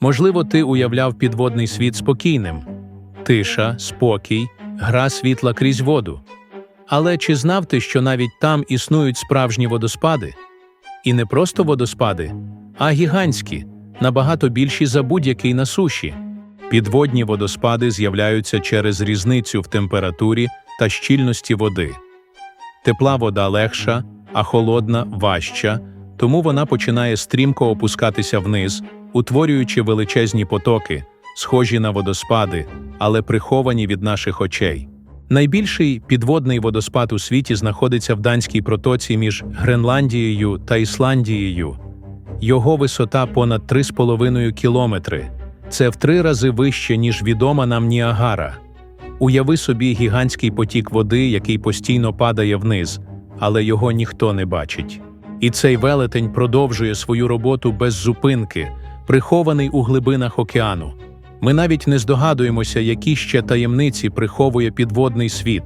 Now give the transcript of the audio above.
Можливо, ти уявляв підводний світ спокійним тиша, спокій, гра світла крізь воду. Але чи знав ти, що навіть там існують справжні водоспади? І не просто водоспади, а гігантські, набагато більші за будь-який на суші. Підводні водоспади з'являються через різницю в температурі та щільності води. Тепла вода легша, а холодна важча, тому вона починає стрімко опускатися вниз, утворюючи величезні потоки, схожі на водоспади, але приховані від наших очей. Найбільший підводний водоспад у світі знаходиться в Данській протоці між Гренландією та Ісландією. Його висота понад 3,5 кілометри. Це в три рази вище, ніж відома нам Ніагара. Уяви собі гігантський потік води, який постійно падає вниз, але його ніхто не бачить. І цей велетень продовжує свою роботу без зупинки, прихований у глибинах океану. Ми навіть не здогадуємося, які ще таємниці приховує підводний світ,